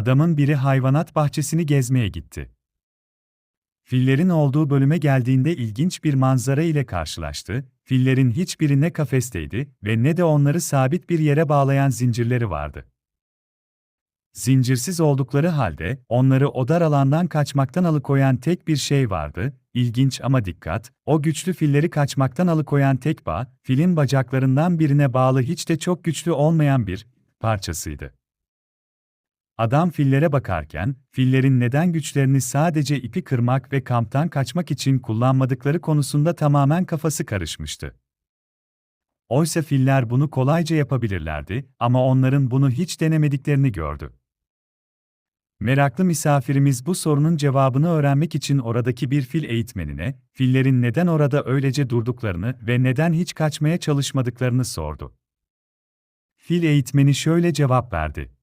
Adamın biri hayvanat bahçesini gezmeye gitti. Fillerin olduğu bölüme geldiğinde ilginç bir manzara ile karşılaştı. Fillerin hiçbiri ne kafesteydi ve ne de onları sabit bir yere bağlayan zincirleri vardı. Zincirsiz oldukları halde onları o dar alandan kaçmaktan alıkoyan tek bir şey vardı. İlginç ama dikkat, o güçlü filleri kaçmaktan alıkoyan tek bağ, filin bacaklarından birine bağlı hiç de çok güçlü olmayan bir parçasıydı. Adam fillere bakarken, fillerin neden güçlerini sadece ipi kırmak ve kamptan kaçmak için kullanmadıkları konusunda tamamen kafası karışmıştı. Oysa filler bunu kolayca yapabilirlerdi ama onların bunu hiç denemediklerini gördü. Meraklı misafirimiz bu sorunun cevabını öğrenmek için oradaki bir fil eğitmenine, fillerin neden orada öylece durduklarını ve neden hiç kaçmaya çalışmadıklarını sordu. Fil eğitmeni şöyle cevap verdi.